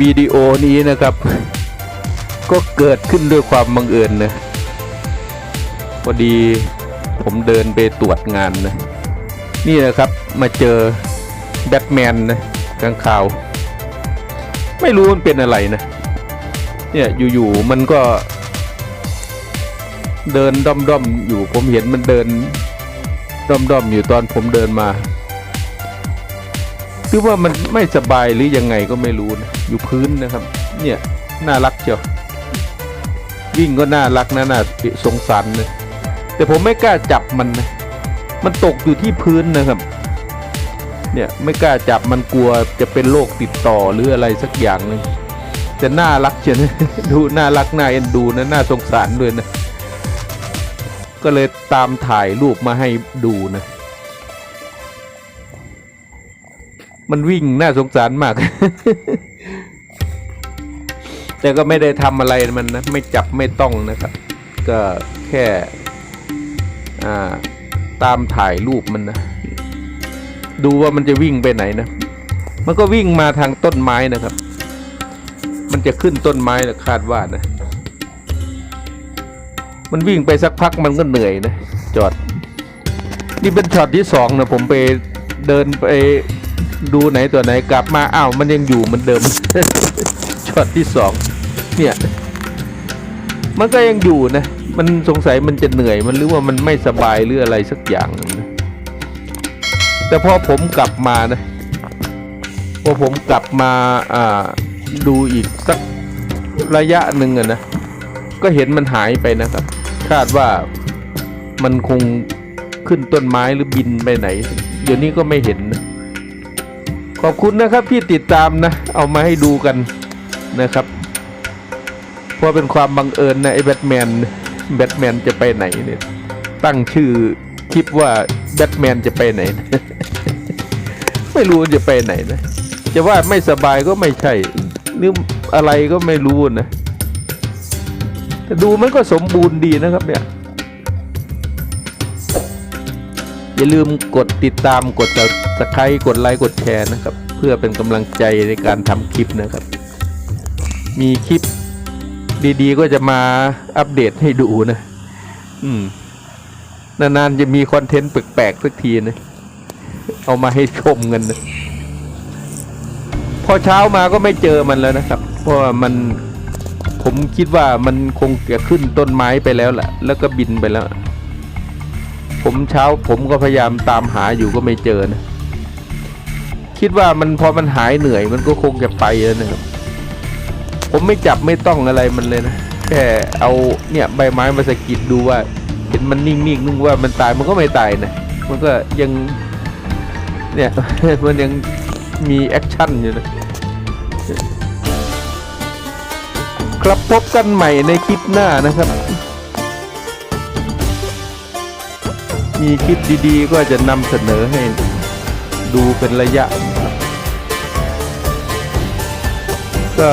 วิดีโอนี้นะครับ ก็เกิดขึ้นด้วยความบังเอิญนะพอดีผมเดินไปตรวจงานนะนี่นะครับมาเจอแบทแมนนะกลางข่าว ไม่รู้มันเป็นอะไรนะ เนี่ยอยู่ๆมันก็เดินด้อมๆอยู่ผมเห็นมันเดินด้อมๆอยู่ตอนผมเดินมา คือว่ามันไม่สบายหรือยังไงก็ไม่รู้นะอยู่พื้นนะครับ เนี่ยน่ารักเชียววิ่งก็น่ารักนะน่าสงสารนะแต่ผมไม่กล้าจับมันนะมันตกอยู่ที่พื้นนะครับ เนี่ยไม่กล้าจับมันกลัวจะเป็นโรคติดต่อหรืออะไรสักอย่างหนึ่งแต่น่ารักเชียวนะดูน่ารักน่าเอ็นดูนะน่าสงสารด้วยนะ ก็เลยตามถ่ายรูปมาให้ดูนะ มันวิ่งน่าสงสารมาก แต่ก็ไม่ได้ทำอะไรมันนะ ไม่จับไม่ต้องนะครับ ก็แค่อ่าตามถ่ายรูปมันนะ ดูว่ามันจะวิ่งไปไหนนะ มันก็วิ่งมาทางต้นไม้นะครับ มันจะขึ้นต้นไม้นะคาดว่านะ มันวิ่งไปสักพักมันก็เหนื่อยนะ จอด นี่เป็นช็อตที่สองนะผมไปเดินไป ดูไหนตัวไหนกลับมาอ้าวมันยังอยู่เหมือนเดิมช็อตที่สองเนี่ย มันก็ยังอยู่นะ มันสงสัยมันจะเหนื่อยมันหรือว่ามันไม่สบายหรืออะไรสักอย่างนะแต่พอผมกลับมานะพอผมกลับมาอ่าดูอีกสักระยะหนึ่งอะนะก็เห็นมันหายไปนะครับ คาดว่ามันคงขึ้นต้นไม้หรือบินไปไหน เดี๋ยวนี้ก็ไม่เห็นนะ ขอบคุณนะครับที่ติดตามนะ เอามาให้ดูกันนะครับเพราะเป็นความบังเอิญนะไอ้แบทแมนแบทแมนจะไปไหนเนี่ย ตั้งชื่อคลิปว่าแบทแมนจะไปไหนนะไม่รู้จะไปไหนนะ จะว่าไม่สบายก็ไม่ใช่หรืออะไรก็ไม่รู้นะดูมันก็สมบูรณ์ดีนะครับเนี่ย อย่าลืมกดติดตามกดสไครต์กดไลค์กดแชร์นะครับ เพื่อเป็นกำลังใจในการทำคลิปนะครับ มีคลิปดีๆ ก็จะมาอัปเดตให้ดูนะ อืม นานๆ จะมีคอนเทนต์แปลกๆสักทีนะ เอามาให้ชมกันนะพอเช้ามาก็ไม่เจอมันแล้วนะครับ เพราะมันผมคิดว่ามันคงจะขึ้นต้นไม้ไปแล้วแหละแล้วก็บินไปแล้ว ผมเช้าผมก็พยายามตามหาอยู่ก็ไม่เจอนะคิดว่ามันพอมันหายเหนื่อยมันก็คงจะไปแล้วนะครับผมไม่จับไม่ต้องอะไรมันเลยนะแค่เอาเนี่ยใบไม้มาสกิดดูว่าเห็นมันนิ่งๆนึกว่ามันตายมันก็ไม่ตายนะมันก็ยังเนี่ยมันยังมีแอคชั่นอยู่นะครับพบกันใหม่ในคลิปหน้านะครับ มีคลิปดีๆ ก็จะนำเสนอให้ดูเป็นระยะนะครับก็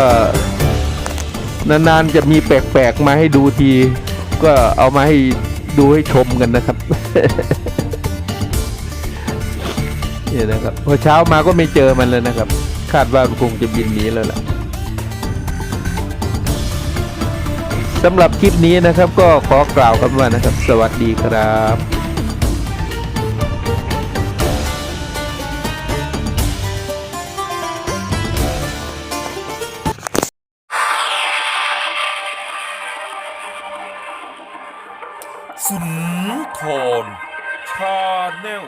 นานๆจะมีแปลกๆมาให้ดูที ก็เอามาให้ดูให้ชมกันนะครับเนี่ยนะครับพอเช้ามาก็ไม่เจอมันเลยนะครับ คาดว่ามันคงจะบินหนีแล้วล่ะสำหรับคลิปนี้นะครับก็ขอกล่าวคำว่านะครับ สวัสดีครับ สุนทรชาแนล